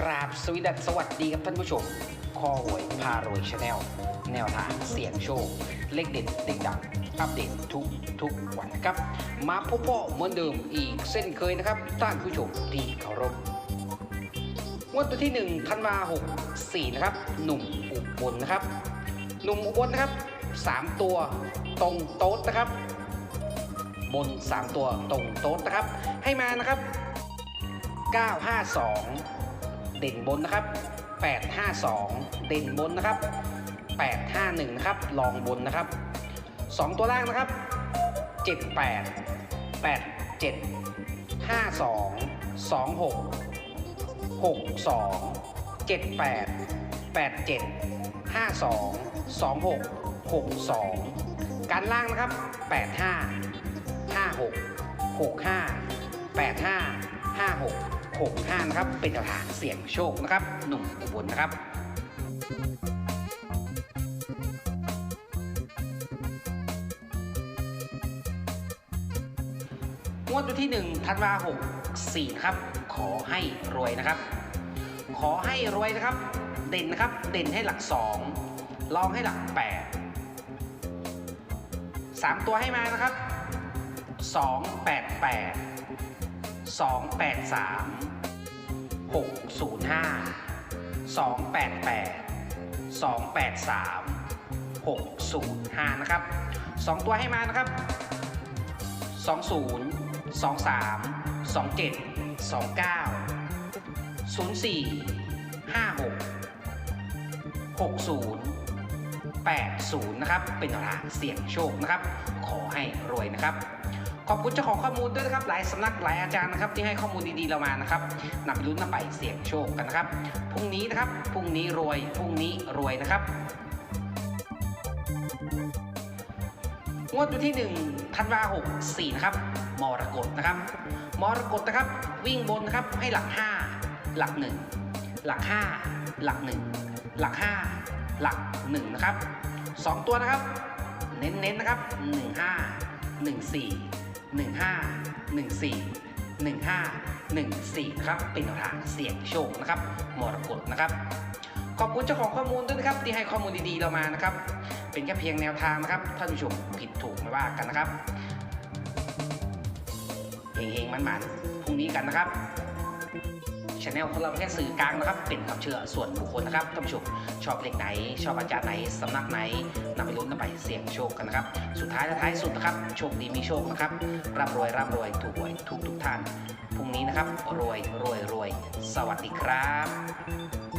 กราบสวีดัสสวัสดีครับท่านผู้ชมคอหวยพารวยชาแนลแนวทางเสี่ยงโชค เลขเด็ดเด็กดัง อัปเดตทุกทุกวันครับ มาพบพ่อเหมือนเดิมอีกเส้นเคยนะครับท่านผู้ชมที่เคารพงวดตัวที่ 1 ธันวาหกสี่นะครับ หนุ่มอุบลนะครับ หนุ่มอุบลนะครับ 3 ตัวตรงโต๊ดนะครับ บน 3 ตัวตรงโต๊ดนะครับ ให้มานะครับ 952 เด่นบนนะครับ 852 เด่นบนนะครับ 851 นะครับลองบนนะครับ 2 ตัวล่างนะครับ 78 87 52 26 62 78 87 52 26 62 การล่างนะครับ 85 56 65 85 56 65 นะครับ เป็นกระถางเสี่ยงโชคนะครับ หนุ่มอุบลนะครับงวดวันที่1ธันวาหกสี่นะครับ ขอให้รวยนะครับ ขอให้รวยนะครับ เด่นนะครับ เด่นให้หลัก 2 ลองให้หลัก 8 3 ตัวให้มานะครับ 2 8 8 2 8 3 6 0 5 2 8 8 2 8 3 6 0 5 นะครับ 2 ตัวให้มานะครับ 20 23 27 29 04 56 60 80 นะครับ เป็นทางเสี่ยงโชคนะครับ ขอให้รวยนะครับ ขอบคุณเจ้าของข้อมูลด้วยนะครับ หลายสำนักหลายอาจารย์นะครับที่ให้ข้อมูลดีๆเรามานะครับนำไปลุ้นนำไปเสี่ยงโชคกันนะครับ พรุ่งนี้นะครับ พรุ่งนี้รวย พรุ่งนี้รวยนะครับ งวดวันที่1ธันวาหกสี่นะครับ มรกตนะครับ มรกตนะครับ วิ่งบนนะครับให้หลัก 5 หลัก 1 หลัก 5 หลัก 1 หลัก 5 หลัก1นะครับ 2 ตัวนะครับ เน้นๆนะครับ 15 14 15 14 15 14 ครับ เป็นแนวทางเสี่ยงโชคนะครับมรกตนะครับ ขอบคุณเจ้าของข้อมูลด้วยนะครับ ที่ให้ข้อมูลดีๆเรามานะครับ เป็นแค่เพียงแนวทางนะครับท่านผู้ชมผิดถูกไม่ว่ากันนะครับเฮงๆมันๆพรุ่งนี้กันนะครับ ชาแนลของเราแค่สื่อกลางนะครับ เป็นความเชื่อส่วนบุคคลนะครับท่านผู้ชมชอบเลขไหน ชอบอาจารย์ไหนสำนักไหนนำไปลุ้นนำไปเสี่ยงโชคกันนะครับ สุดท้ายและท้ายสุดนะครับโชคดีมีโชคนะครับร่ำรวยร่ำรวยถูกหวยทุกทุกท่านพรุ่งนี้นะครับรวยรวยรวย สวัสดีครับ